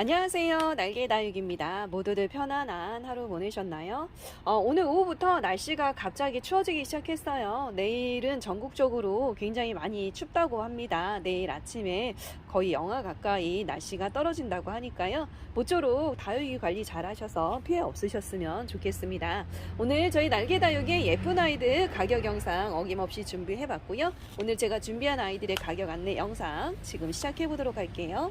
안녕하세요. 날개 다육입니다. 모두들 편안한 하루 보내셨나요? 어, 오늘 오후부터 날씨가 갑자기 추워지기 시작했어요. 내일은 전국적으로 굉장히 많이 춥다고 합니다. 내일 아침에 거의 영하 가까이 날씨가 떨어진다고 하니까요. 모쪼록 다육이 관리 잘 하셔서 피해 없으셨으면 좋겠습니다. 오늘 저희 날개 다육의 예쁜 아이들 가격 영상 어김없이 준비해 봤고요. 오늘 제가 준비한 아이들의 가격 안내 영상 지금 시작해 보도록 할게요.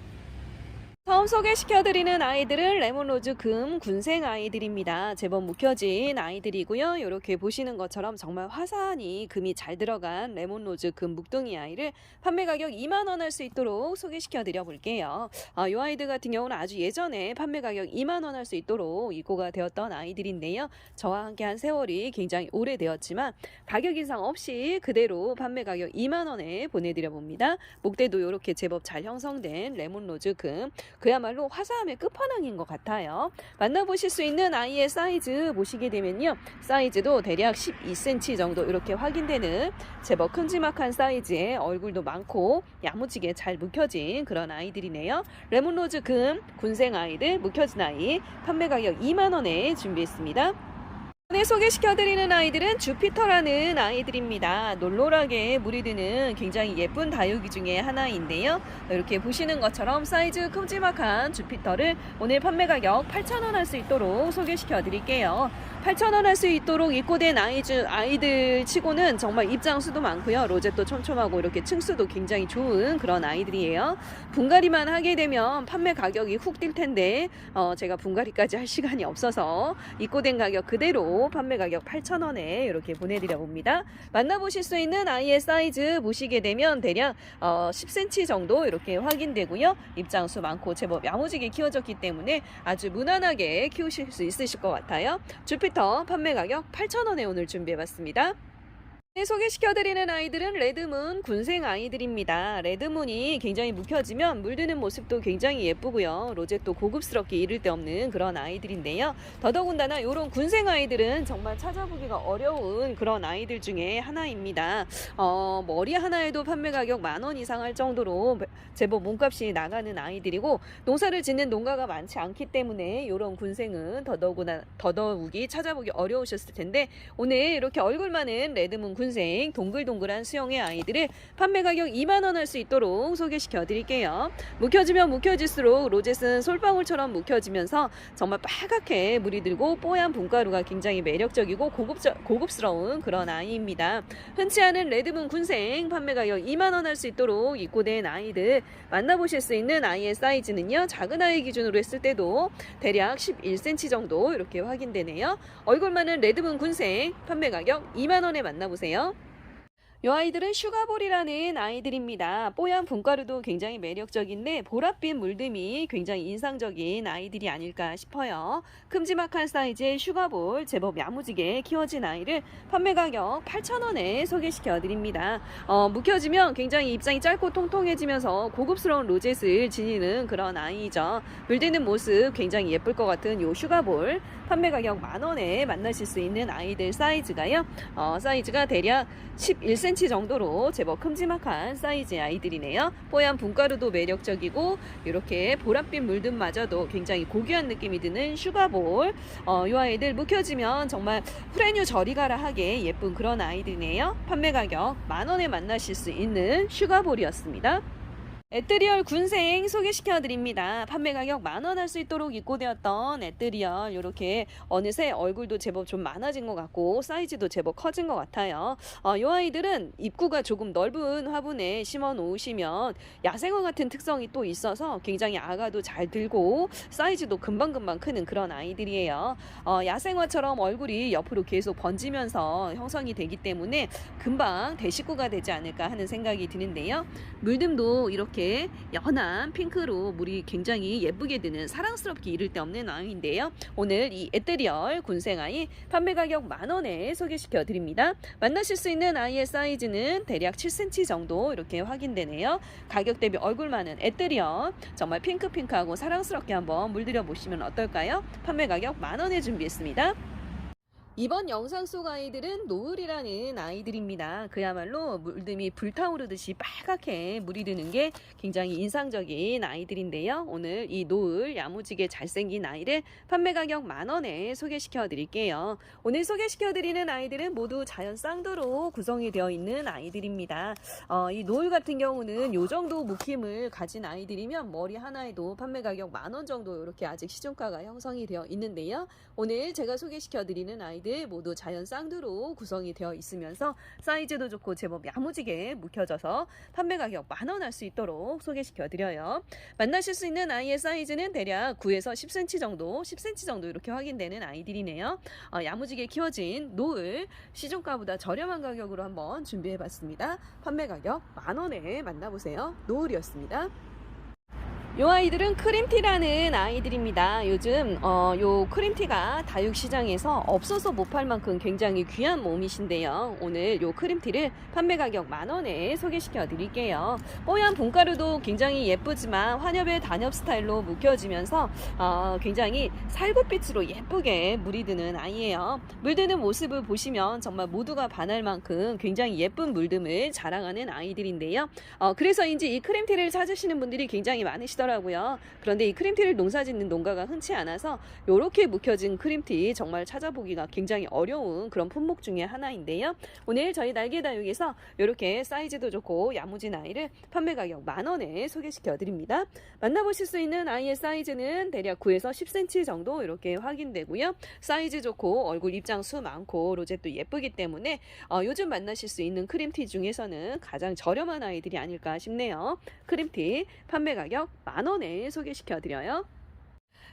처음 소개시켜드리는 아이들은 레몬로즈 금 군생 아이들입니다. 제법 묵혀진 아이들이고요. 이렇게 보시는 것처럼 정말 화사하니 금이 잘 들어간 레몬로즈 금 묵둥이 아이를 판매 가격 2만원 할 수 있도록 소개시켜드려 볼게요. 아, 이 아이들 같은 경우는 아주 예전에 판매 가격 2만원 할 수 있도록 입고가 되었던 아이들인데요. 저와 함께 한 세월이 굉장히 오래되었지만 가격 인상 없이 그대로 판매 가격 2만원에 보내드려 봅니다. 목대도 이렇게 제법 잘 형성된 레몬로즈 금 그야말로 화사함의 끝판왕인 것 같아요. 만나보실 수 있는 아이의 사이즈 보시게 되면요. 사이즈도 대략 12cm 정도 이렇게 확인되는 제법 큼지막한 사이즈의 얼굴도 많고 야무지게 잘 묵혀진 그런 아이들이네요. 레몬로즈 금 군생 아이들 묵혀진 아이 판매 가격 2만원에 준비했습니다. 오늘 소개시켜드리는 아이들은 주피터라는 아이들입니다. 놀놀하게 물이 드는 굉장히 예쁜 다육이 중에 하나인데요. 이렇게 보시는 것처럼 사이즈 큼지막한 주피터를 오늘 판매 가격 8,000원 할 수 있도록 소개시켜드릴게요. 8,000원 할 수 있도록 입고된 아이즈, 아이들 치고는 정말 입장수도 많고요. 로zet도 촘촘하고 이렇게 층수도 굉장히 좋은 그런 아이들이에요. 분갈이만 하게 되면 판매 가격이 훅 뛸 텐데 어, 제가 분갈이까지 할 시간이 없어서 입고된 가격 그대로 판매 가격 8,000원에 이렇게 보내드려 봅니다. 만나보실 수 있는 아이의 사이즈 보시게 되면 대략 어, 10cm 정도 이렇게 확인되고요. 입장수 많고 제법 야무지게 키워졌기 때문에 아주 무난하게 키우실 수 있으실 것 같아요. 주피터 판매 가격 8,000원에 오늘 준비해봤습니다. 네, 소개시켜드리는 아이들은 레드문 군생 아이들입니다. 레드문이 굉장히 묵혀지면 물드는 모습도 굉장히 예쁘고요. 로zet도 고급스럽게 이를 데 없는 그런 아이들인데요. 더더군다나 이런 군생 아이들은 정말 찾아보기가 어려운 그런 아이들 중에 하나입니다. 어, 머리 하나에도 판매 가격 만 원 이상 할 정도로 제법 몸값이 나가는 아이들이고 농사를 짓는 농가가 많지 않기 때문에 이런 군생은 더더구나 더더욱이 찾아보기 어려우셨을 텐데 오늘 이렇게 얼굴 많은 레드문 군생 동글동글한 수영의 아이들을 판매 가격 2만 원 할 수 있도록 소개시켜 드릴게요. 묵혀지면 묵혀질수록 로젯은 솔방울처럼 묵혀지면서 정말 빨갛게 물이 들고 뽀얀 분가루가 굉장히 매력적이고 고급져, 고급스러운 그런 아이입니다. 흔치 않은 레드문 군생 판매 가격 2만 원 할 수 있도록 입고된 아이들 만나보실 수 있는 아이의 사이즈는요. 작은 아이 기준으로 했을 때도 대략 11cm 정도 이렇게 확인되네요. 얼굴 많은 레드문 군생 판매 가격 2만 원에 만나보세요. 이 아이들은 슈가볼이라는 아이들입니다. 뽀얀 분가루도 굉장히 매력적인데 보랏빛 물듬이 굉장히 인상적인 아이들이 아닐까 싶어요. 큼지막한 사이즈의 슈가볼 제법 야무지게 키워진 아이를 판매 가격 8,000원에 소개시켜 드립니다. 어, 묵혀지면 굉장히 입장이 짧고 통통해지면서 고급스러운 로zet을 지니는 그런 아이죠. 물드는 모습 굉장히 예쁠 것 같은 요 슈가볼 판매 가격 만원에 만나실 수 있는 아이들 사이즈가요. 어, 사이즈가 대략 11cm 정도로 제법 큼지막한 사이즈의 아이들이네요. 뽀얀 분가루도 매력적이고 이렇게 보랏빛 물듬마저도 굉장히 고귀한 느낌이 드는 슈가볼. 어, 이 아이들 묵혀지면 정말 프레뉴 저리 가라 하게 예쁜 그런 아이들이네요. 판매 가격 만원에 만나실 수 있는 슈가볼이었습니다. 에뜨리얼 군생 소개시켜 드립니다. 판매 가격 만 원 할 수 있도록 입고되었던 에뜨리얼 이렇게 어느새 얼굴도 제법 좀 많아진 것 같고 사이즈도 제법 커진 것 같아요. 어, 이 아이들은 입구가 조금 넓은 화분에 심어 놓으시면 야생화 같은 특성이 또 있어서 굉장히 아가도 잘 들고 사이즈도 금방금방 크는 그런 아이들이에요. 어, 야생화처럼 얼굴이 옆으로 계속 번지면서 형성이 되기 때문에 금방 대식구가 되지 않을까 하는 생각이 드는데요. 물듬도 이렇게 연한 핑크로 물이 굉장히 예쁘게 드는 사랑스럽게 이를 데 없는 아이인데요. 오늘 이 에테리얼 군생아이 판매 가격 만원에 소개시켜 드립니다. 만나실 수 있는 아이의 사이즈는 대략 7cm 정도 이렇게 확인되네요. 가격 대비 얼굴 많은 에테리얼 정말 핑크핑크하고 사랑스럽게 한번 물들여 보시면 어떨까요? 판매 가격 만원에 준비했습니다. 이번 영상 속 아이들은 노을이라는 아이들입니다. 그야말로 물듬이 불타오르듯이 빨갛게 물이 드는 게 굉장히 인상적인 아이들인데요. 오늘 이 노을 야무지게 잘생긴 아이를 판매 가격 만 원에 소개시켜 드릴게요. 오늘 소개시켜 드리는 아이들은 모두 자연 쌍도로 구성이 되어 있는 아이들입니다. 어, 이 노을 같은 경우는 요 정도 묵힘을 가진 아이들이면 머리 하나에도 판매 가격 만원 정도 이렇게 아직 시중가가 형성이 되어 있는데요. 오늘 제가 소개시켜 드리는 아이들 모두 자연 쌍두로 구성이 되어 있으면서 사이즈도 좋고 제법 야무지게 묵혀져서 판매 가격 만원 할 수 있도록 소개시켜 드려요. 만나실 수 있는 아이의 사이즈는 대략 9에서 10cm 정도, 10cm 정도 이렇게 확인되는 아이들이네요. 어, 야무지게 키워진 노을 시중가보다 저렴한 가격으로 한번 준비해 봤습니다. 판매 가격 만 원에 만나보세요. 노을이었습니다. 요 아이들은 크림티라는 아이들입니다. 요즘 어, 요 크림티가 다육 시장에서 없어서 못 팔 만큼 굉장히 귀한 몸이신데요. 오늘 요 크림티를 판매 가격 만 원에 소개시켜 드릴게요. 뽀얀 봄가루도 굉장히 예쁘지만 환엽의 단엽 스타일로 묵혀지면서 어, 굉장히 살구빛으로 예쁘게 물이 드는 아이예요. 물드는 모습을 보시면 정말 모두가 반할 만큼 굉장히 예쁜 물듬을 자랑하는 아이들인데요. 어, 그래서인지 이 크림티를 찾으시는 분들이 굉장히 많으시더라고요. 그런데 이 크림티를 농사짓는 농가가 흔치 않아서 이렇게 묵혀진 크림티 정말 찾아보기가 굉장히 어려운 그런 품목 중에 하나인데요. 오늘 저희 날개다육에서 이렇게 사이즈도 좋고 야무진 아이를 판매 가격 만 원에 소개시켜 드립니다. 만나보실 수 있는 아이의 사이즈는 대략 9에서 10cm 정도 이렇게 확인되고요. 사이즈 좋고 얼굴 입장 수 많고 로zet도 예쁘기 때문에 어, 요즘 만나실 수 있는 크림티 중에서는 가장 저렴한 아이들이 아닐까 싶네요. 크림티 판매 가격 만 원에 소개시켜 드려요.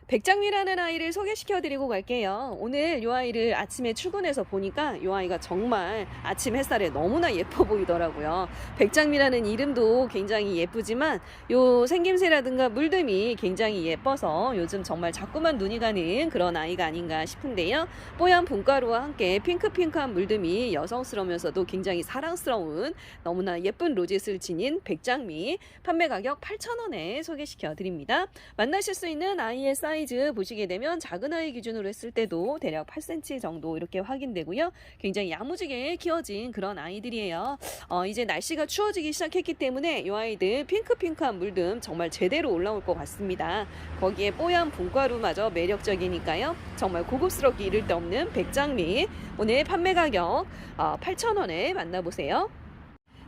백장미라는 아이를 소개시켜 드리고 갈게요. 오늘 이 아이를 아침에 출근해서 보니까 이 아이가 정말 아침 햇살에 너무나 예뻐 보이더라고요. 백장미라는 이름도 굉장히 예쁘지만 요 생김새라든가 물듬이 굉장히 예뻐서 요즘 정말 자꾸만 눈이 가는 그런 아이가 아닌가 싶은데요. 뽀얀 봄가루와 함께 핑크핑크한 물듬이 여성스러우면서도 굉장히 사랑스러운 너무나 예쁜 로젯을 지닌 백장미 판매 가격 8,000원에 소개시켜 드립니다. 만나실 수 있는 아이의 사이 즈 보시게 되면 작은 아이 기준으로 했을 때도 대략 8cm 정도 이렇게 확인되고요. 굉장히 야무지게 키워진 그런 아이들이에요. 어, 이제 날씨가 추워지기 시작했기 때문에 이 아이들 핑크핑크한 물듬 정말 제대로 올라올 것 같습니다. 거기에 뽀얀 봄가루마저 매력적이니까요. 정말 고급스럽게 이를 데 없는 백장미 오늘 판매 가격 어, 8,000원에 만나보세요.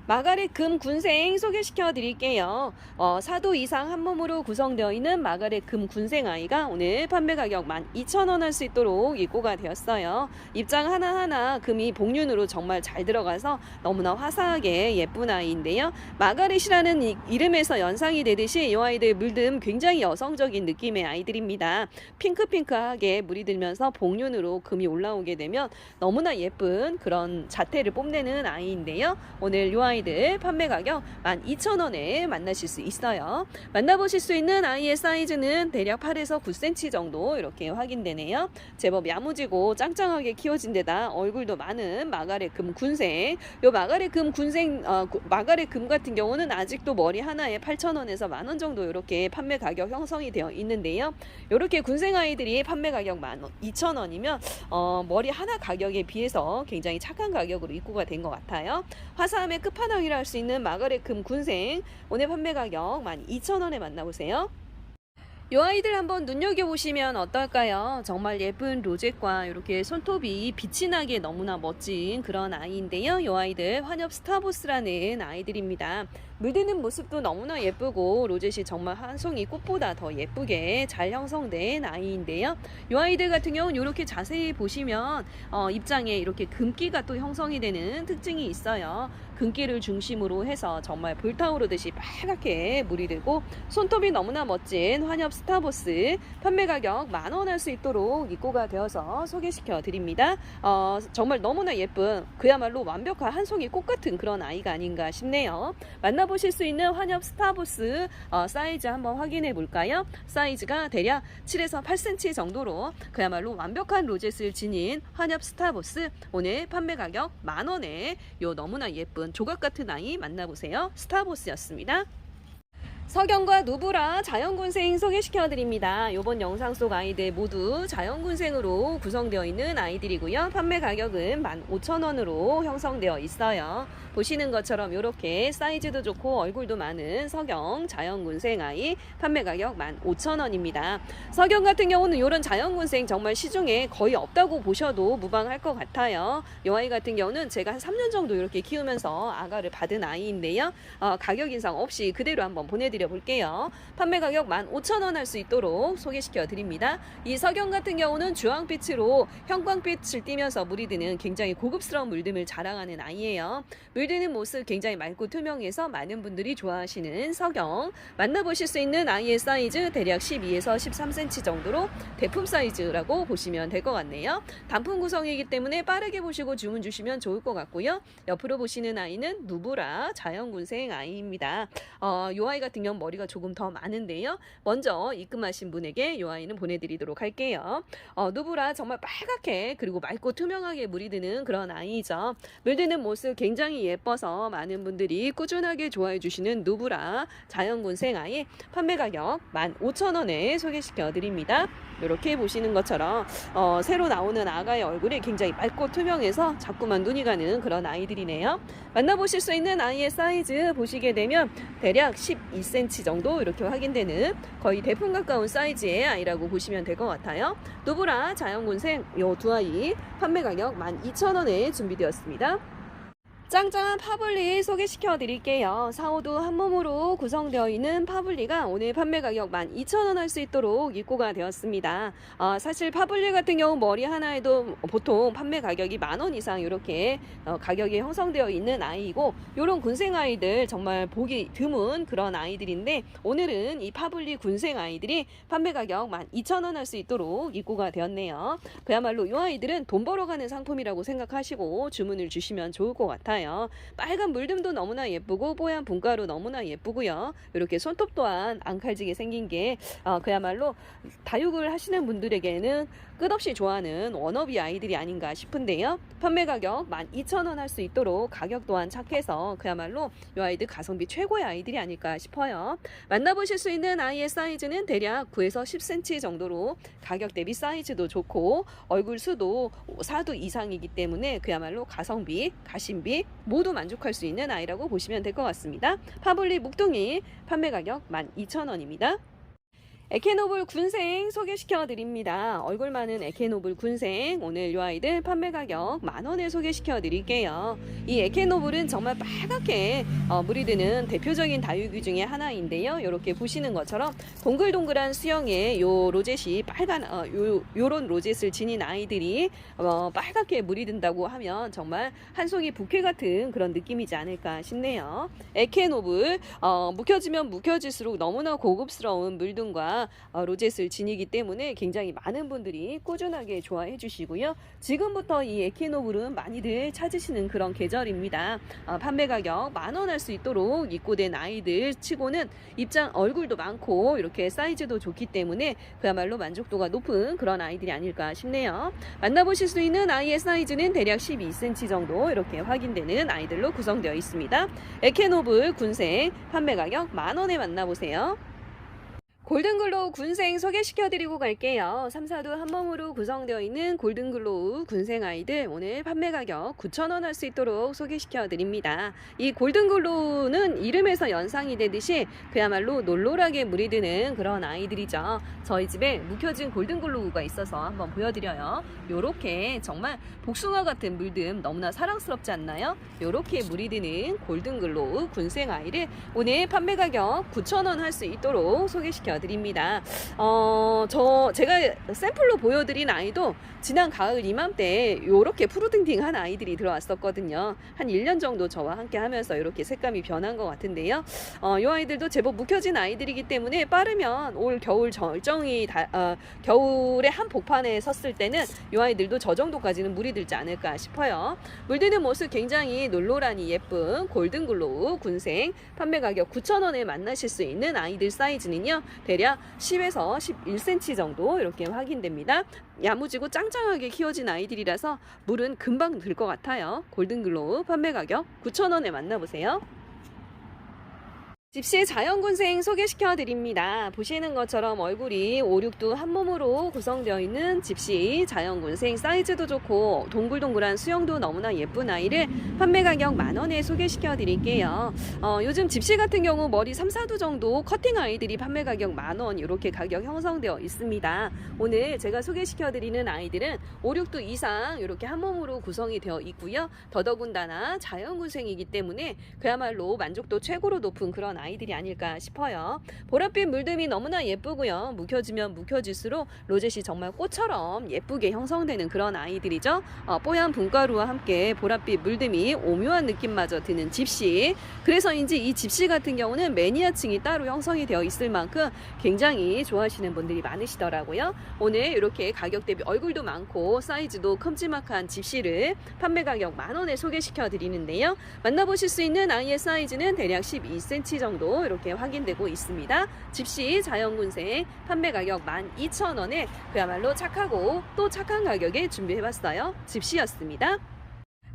마가렛 금 군생 소개시켜 드릴게요. 어, 4도 이상 한 몸으로 구성되어 있는 마가렛 금 군생 아이가 오늘 판매 가격 12,000원 할 수 있도록 입고가 되었어요. 입장 하나하나 금이 복륜으로 정말 잘 들어가서 너무나 화사하게 예쁜 아이인데요. 마가렛이라는 이, 이름에서 연상이 되듯이 이 아이들 물듬 굉장히 여성적인 느낌의 아이들입니다. 핑크핑크하게 물이 들면서 복륜으로 금이 올라오게 되면 너무나 예쁜 그런 자태를 뽐내는 아이인데요. 오늘 이 아이 들 판매 가격 12,000원에 만나실 수 있어요. 만나보실 수 있는 아이의 사이즈는 대략 8에서 9cm 정도 이렇게 확인되네요. 제법 야무지고 짱짱하게 키워진 데다 얼굴도 많은 마가렛 금 군생. 요 마가렛 금 군생 어, 구- 마가렛 금 같은 경우는 아직도 머리 하나에 8,000원에서 만 원 정도 이렇게 판매 가격 형성이 되어 있는데요. 이렇게 군생 아이들이 판매 가격 12,000원이면 어, 머리 하나 가격에 비해서 굉장히 착한 가격으로 입고가 된 것 같아요. 화사함의 끝판 왕이라 할 수 있는 마가렛 금 군생 오늘 판매 가격 12,000원에 만나보세요. 이 아이들 한번 눈여겨보시면 어떨까요? 정말 예쁜 로zet과 이렇게 손톱이 빛이 나게 너무나 멋진 그런 아이인데요. 이 아이들 환엽 스타보스라는 아이들입니다. 물드는 모습도 너무나 예쁘고 로zet이 정말 한 송이 꽃보다 더 예쁘게 잘 형성된 아이인데요. 이 아이들 같은 경우는 이렇게 자세히 보시면 어, 입장에 이렇게 금기가 또 형성이 되는 특징이 있어요. 금기를 중심으로 해서 정말 불타오르듯이 빨갛게 물이 들고 손톱이 너무나 멋진 환엽 스타보스 판매 가격 만원 할 수 있도록 입고가 되어서 소개시켜 드립니다. 어, 정말 너무나 예쁜 그야말로 완벽한 한 송이 꽃 같은 그런 아이가 아닌가 싶네요. 만나 보실 수 있는 환엽 스타보스 어, 사이즈 한번 확인해 볼까요? 사이즈가 대략 7에서 8cm 정도로 그야말로 완벽한 로젯을 지닌 환엽 스타보스 오늘 판매 가격 만 원에 요 너무나 예쁜 조각 같은 아이 만나보세요. 스타보스였습니다. 서경과 누브라 자연군생 소개시켜드립니다. 이번 영상 속 아이들 모두 자연군생으로 구성되어 있는 아이들이고요. 판매 가격은 15,000원으로 형성되어 있어요. 보시는 것처럼 이렇게 사이즈도 좋고 얼굴도 많은 서경 자연군생 아이 판매 가격 15,000원입니다. 서경 같은 경우는 이런 자연군생 정말 시중에 거의 없다고 보셔도 무방할 것 같아요. 이 아이 같은 경우는 제가 한 3년 정도 이렇게 키우면서 아가를 받은 아이인데요. 어, 가격 인상 없이 그대로 한번 보내 드려 볼게요. 판매 가격 15,000원 할 수 있도록 소개시켜 드립니다. 이 석영 같은 경우는 주황빛으로 형광빛을 띠면서 물이 드는 굉장히 고급스러운 물듦을 자랑하는 아이예요. 물드는 모습 굉장히 맑고 투명해서 많은 분들이 좋아하시는 석영. 만나보실 수 있는 아이의 사이즈 대략 12에서 13cm 정도로 대품 사이즈라고 보시면 될 것 같네요. 단품 구성이기 때문에 빠르게 보시고 주문 주시면 좋을 것 같고요. 옆으로 보시는 아이는 누브라 자연군생 아이입니다. 어, 요 아이 같은 경우 머리가 조금 더 많은데요. 먼저 입금하신 분에게 요 아이는 보내드리도록 할게요. 어, 누브라 정말 빨갛게 그리고 맑고 투명하게 물이 드는 그런 아이죠. 물드는 모습 굉장히 예뻐서 많은 분들이 꾸준하게 좋아해 주시는 누브라 자연군생 아이 판매 가격 15,000원에 소개시켜 드립니다. 이렇게 보시는 것처럼 어, 새로 나오는 아가의 얼굴이 굉장히 맑고 투명해서 자꾸만 눈이 가는 그런 아이들이네요. 만나보실 수 있는 아이의 사이즈 보시게 되면 대략 12cm 정도 이렇게 확인되는 거의 대품 가까운 사이즈의 아이라고 보시면 될 것 같아요. 누브라 자연군생 요 두 아이 판매 가격 12,000원에 준비되었습니다. 짱짱한 파블리 소개시켜 드릴게요. 사호도 한 몸으로 구성되어 있는 파블리가 오늘 판매 가격 12,000원 할 수 있도록 입고가 되었습니다. 어, 사실 파블리 같은 경우 머리 하나에도 보통 판매 가격이 만 원 이상 이렇게 어, 가격이 형성되어 있는 아이이고 이런 군생 아이들 정말 보기 드문 그런 아이들인데 오늘은 이 파블리 군생 아이들이 판매 가격 12,000원 할 수 있도록 입고가 되었네요. 그야말로 이 아이들은 돈 벌어가는 상품이라고 생각하시고 주문을 주시면 좋을 것 같아요. 빨간 물듬도 너무나 예쁘고 뽀얀 분가루 너무나 예쁘고요. 이렇게 손톱 또한 앙칼지게 생긴 게 어, 그야말로 다육을 하시는 분들에게는 끝없이 좋아하는 워너비 아이들이 아닌가 싶은데요. 판매 가격 12,000원 할 수 있도록 가격 또한 착해서 그야말로 이 아이들 가성비 최고의 아이들이 아닐까 싶어요. 만나보실 수 있는 아이의 사이즈는 대략 9에서 10cm 정도로 가격 대비 사이즈도 좋고 얼굴 수도 4두 이상이기 때문에 그야말로 가성비, 가심비 모두 만족할 수 있는 아이라고 보시면 될 것 같습니다. 파블리 묵둥이 판매 가격 12,000원입니다. 에케노블 군생 소개시켜 드립니다. 얼굴 많은 에케노블 군생 오늘 이 아이들 판매 가격 만 원에 소개시켜 드릴게요. 이 에케노블은 정말 빨갛게 어, 물이 드는 대표적인 다육이 중에 하나인데요. 이렇게 보시는 것처럼 동글동글한 수영에 요 로젯이 빨간 어, 요 요런 로젯을 지닌 아이들이 어, 빨갛게 물이 든다고 하면 정말 한 송이 부케 같은 그런 느낌이지 않을까 싶네요. 에케노블 어, 묵혀지면 묵혀질수록 너무나 고급스러운 물등과 어, 로젯을 지니기 때문에 굉장히 많은 분들이 꾸준하게 좋아해 주시고요. 지금부터 이 에케노블은 많이들 찾으시는 그런 계절입니다. 어, 판매 가격 만 원 할 수 있도록 입고된 아이들 치고는 입장 얼굴도 많고 이렇게 사이즈도 좋기 때문에 그야말로 만족도가 높은 그런 아이들이 아닐까 싶네요. 만나보실 수 있는 아이의 사이즈는 대략 12cm 정도 이렇게 확인되는 아이들로 구성되어 있습니다. 에케노블 군생 판매 가격 만 원에 만나보세요. 골든글로우 군생 소개시켜드리고 갈게요. 3, 4도 한 몸으로 구성되어 있는 골든글로우 군생 아이들 오늘 판매 가격 9,000원 할 수 있도록 소개시켜드립니다. 이 골든글로우는 이름에서 연상이 되듯이 그야말로 놀놀하게 물이 드는 그런 아이들이죠. 저희 집에 묵혀진 골든글로우가 있어서 한번 보여드려요. 요렇게 정말 복숭아 같은 물듬 너무나 사랑스럽지 않나요? 요렇게 물이 드는 골든글로우 군생 아이를 오늘 판매 가격 9,000원 할 수 있도록 소개시켜 드립니다. 어, 저 제가 샘플로 보여드린 아이도 지난 가을 이맘때 요렇게 푸르딩딩한 아이들이 들어왔었거든요. 한 1년 정도 저와 함께 하면서 이렇게 색감이 변한 것 같은데요. 어, 요 아이들도 제법 묵혀진 아이들이기 때문에 빠르면 올 겨울 절정이 다, 어, 겨울에 한 복판에 섰을 때는 요 아이들도 저 정도까지는 물이 들지 않을까 싶어요. 물드는 모습 굉장히 놀노란이 예쁜 골든글로우 군생 판매 가격 9,000원에 만나실 수 있는 아이들 사이즈는요. 대략 10에서 11cm 정도 이렇게 확인됩니다. 야무지고 짱 짱하게 키워진 아이들이라서 물은 금방 들 것 같아요. 골든글로우 판매 가격 9,000원에 만나보세요. 집시 자연군생 소개시켜 드립니다. 보시는 것처럼 얼굴이 5, 6두 한 몸으로 구성되어 있는 집시 자연군생 사이즈도 좋고 동글동글한 수영도 너무나 예쁜 아이를 판매 가격 만 원에 소개시켜 드릴게요. 어, 요즘 집시 같은 경우 머리 3, 4두 정도 커팅 아이들이 판매 가격 만 원 이렇게 가격 형성되어 있습니다. 오늘 제가 소개시켜 드리는 아이들은 5, 6두 이상 이렇게 한 몸으로 구성이 되어 있고요. 더더군다나 자연군생이기 때문에 그야말로 만족도 최고로 높은 그런 아이 들이 아닐까 싶어요. 보랏빛 물듬이 너무나 예쁘고요. 묵혀지면 묵혀질수록 로zet이 정말 꽃처럼 예쁘게 형성되는 그런 아이들이죠. 어, 뽀얀 분가루와 함께 보랏빛 물듬이 오묘한 느낌마저 드는 집시. 그래서인지 이 집시 같은 경우는 매니아층이 따로 형성이 되어 있을 만큼 굉장히 좋아하시는 분들이 많으시더라고요. 오늘 이렇게 가격 대비 얼굴도 많고 사이즈도 큼지막한 집시를 판매 가격 만 원에 소개시켜 드리는데요. 만나보실 수 있는 아이의 사이즈는 대략 12cm 정도 이렇게 확인되고 있습니다. 집시 자연군생 판매 가격 12,000원에 그야말로 착하고 또 착한 가격에 준비해봤어요. 집시였습니다.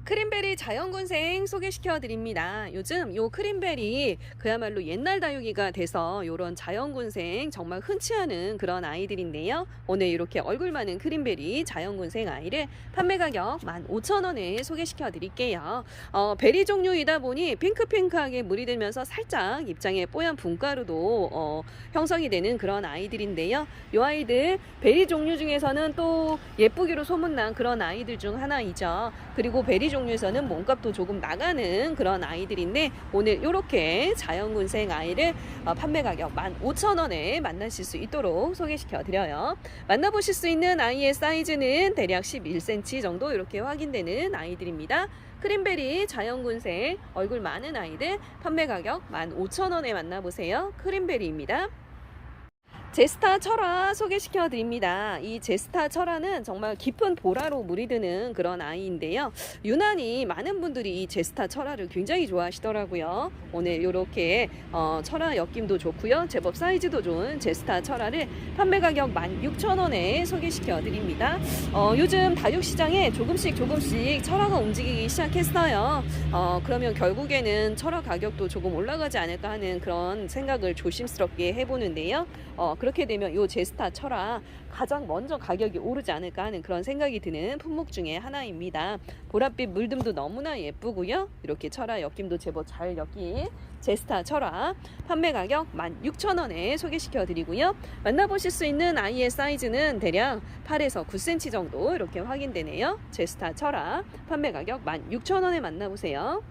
크림베리 자연군생 소개시켜 드립니다. 요즘 요 크림베리 그야말로 옛날 다육이가 돼서 요런 자연군생 정말 흔치 않은 그런 아이들인데요. 오늘 이렇게 얼굴 많은 크림베리 자연군생 아이를 판매 가격 15,000원에 소개시켜 드릴게요. 어, 베리 종류이다 보니 핑크핑크하게 물이 들면서 살짝 입장에 뽀얀 분가루도 어, 형성이 되는 그런 아이들인데요. 요 아이들 베리 종류 중에서는 또 예쁘기로 소문난 그런 아이들 중 하나이죠. 그리고 베리 종류에서는 몸값도 조금 나가는 그런 아이들인데 오늘 이렇게 자연군생 아이를 어, 판매 가격 15,000원에 만나실 수 있도록 소개시켜 드려요. 만나보실 수 있는 아이의 사이즈는 대략 11cm 정도 이렇게 확인되는 아이들입니다. 크림베리 자연군생 얼굴 많은 아이들 판매 가격 15,000원에 만나보세요. 크림베리입니다. 제스타 철화 소개시켜 드립니다. 이 제스타 철화는 정말 깊은 보라로 물이 드는 그런 아이인데요. 유난히 많은 분들이 이 제스타 철화를 굉장히 좋아하시더라고요. 오늘 이렇게 어, 철화 엮임도 좋고요. 제법 사이즈도 좋은 제스타 철화를 판매 가격 16,000원에 소개시켜 드립니다. 어, 요즘 다육 시장에 조금씩 조금씩 철화가 움직이기 시작했어요. 어, 그러면 결국에는 철화 가격도 조금 올라가지 않을까 하는 그런 생각을 조심스럽게 해보는데요. 어, 그렇게 되면 요 제스타 철화 가장 먼저 가격이 오르지 않을까 하는 그런 생각이 드는 품목 중에 하나입니다. 보랏빛 물듬도 너무나 예쁘고요. 이렇게 철화 엮임도 제법 잘 엮인 제스타 철화 판매 가격 16,000원에 소개시켜 드리고요. 만나보실 수 있는 아이의 사이즈는 대략 8에서 9cm 정도 이렇게 확인되네요. 제스타 철화 판매 가격 16,000원에 만나보세요.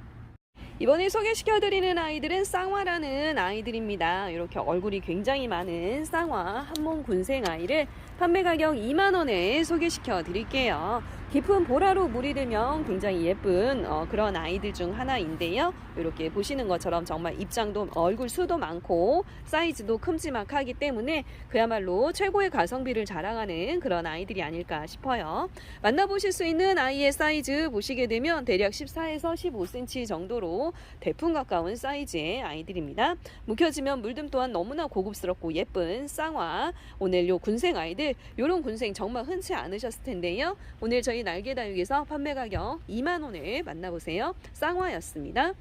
이번에 소개시켜드리는 아이들은 쌍화라는 아이들입니다. 이렇게 얼굴이 굉장히 많은 쌍화 한몸 군생 아이를 판매 가격 2만원에 소개시켜 드릴게요. 깊은 보라로 물이 들면 굉장히 예쁜 어, 그런 아이들 중 하나인데요. 이렇게 보시는 것처럼 정말 입장도 얼굴 수도 많고 사이즈도 큼지막하기 때문에 그야말로 최고의 가성비를 자랑하는 그런 아이들이 아닐까 싶어요. 만나보실 수 있는 아이의 사이즈 보시게 되면 대략 14에서 15cm 정도로 대풍 가까운 사이즈의 아이들입니다. 묵혀지면 물듬 또한 너무나 고급스럽고 예쁜 쌍화. 오늘 요 군생 아이들, 요런 군생 정말 흔치 않으셨을 텐데요. 오늘 저희 날개 다육에서 판매 가격 2만원에 만나보세요. 쌍화였습니다.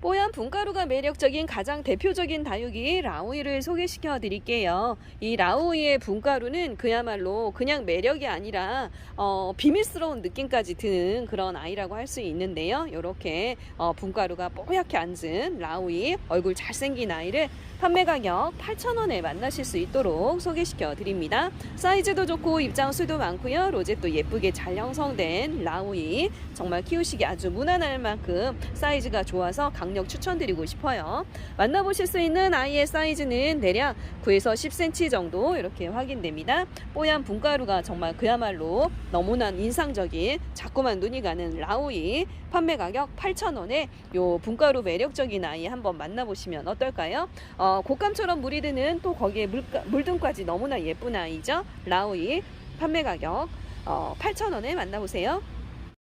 뽀얀 분가루가 매력적인 가장 대표적인 다육이 라우이를 소개시켜 드릴게요. 이 라우이의 분가루는 그야말로 그냥 매력이 아니라 어, 비밀스러운 느낌까지 드는 그런 아이라고 할 수 있는데요. 이렇게 어, 분가루가 뽀얗게 앉은 라우이 얼굴 잘생긴 아이를 판매 가격 8,000원에 만나실 수 있도록 소개시켜 드립니다. 사이즈도 좋고 입장 수도 많고요. 로zet도 예쁘게 잘 형성된 라우이 정말 키우시기 아주 무난할 만큼 사이즈가 좋아서 강력 추천드리고 싶어요. 만나보실 수 있는 아이의 사이즈는 대략 9에서 10cm 정도 이렇게 확인됩니다. 뽀얀 분가루가 정말 그야말로 너무나 인상적인 자꾸만 눈이 가는 라우이 판매 가격 8,000원에 요 분가루 매력적인 아이 한번 만나보시면 어떨까요? 어, 곶감처럼 물이 드는 또 거기에 물가, 물등까지 너무나 예쁜 아이죠. 라우이 판매 가격 어, 8,000원에 만나보세요.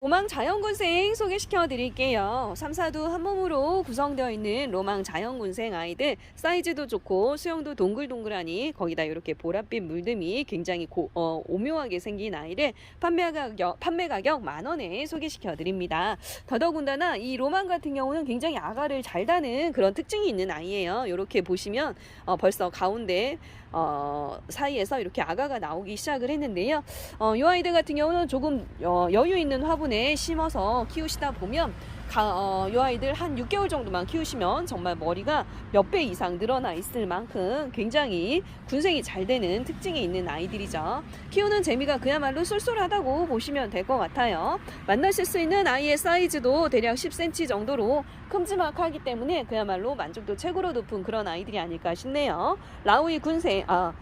로망 자연군생 소개시켜 드릴게요. 3, 4두 한 몸으로 구성되어 있는 로망 자연군생 아이들 사이즈도 좋고 수영도 동글동글하니 거기다 이렇게 보랏빛 물듬이 굉장히 고, 어, 오묘하게 생긴 아이를 판매 가격, 판매 가격 만 원에 소개시켜 드립니다. 더더군다나 이 로망 같은 경우는 굉장히 아가를 잘 다는 그런 특징이 있는 아이예요. 이렇게 보시면 어, 벌써 가운데 어, 사이에서 이렇게 아가가 나오기 시작을 했는데요. 어, 이 아이들 같은 경우는 조금 어, 여유 있는 화분 에 심어서 키우시다 보면 가, 어, 이 아이들 한 6개월 정도만 키우시면 정말 머리가 몇 배 이상 늘어나 있을 만큼 굉장히 군생이 잘 되는 특징이 있는 아이들이죠. 키우는 재미가 그야말로 쏠쏠하다고 보시면 될 것 같아요. 만나실 수 있는 아이의 사이즈도 대략 10cm 정도로 큼지막하기 때문에 그야말로 만족도 최고로 높은 그런 아이들이 아닐까 싶네요. 라우이 군생, 아,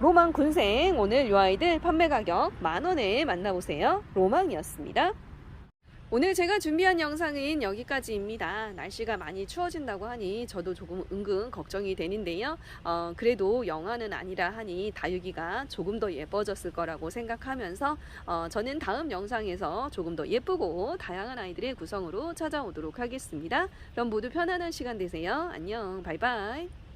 로망 군생 오늘 이 아이들 판매 가격 만 원에 만나보세요. 로망이었습니다. 오늘 제가 준비한 영상은 여기까지입니다. 날씨가 많이 추워진다고 하니 저도 조금 은근 걱정이 되는데요. 어, 그래도 영화는 아니라 하니 다육이가 조금 더 예뻐졌을 거라고 생각하면서 어, 저는 다음 영상에서 조금 더 예쁘고 다양한 아이들의 구성으로 찾아오도록 하겠습니다. 그럼 모두 편안한 시간 되세요. 안녕, 바이바이.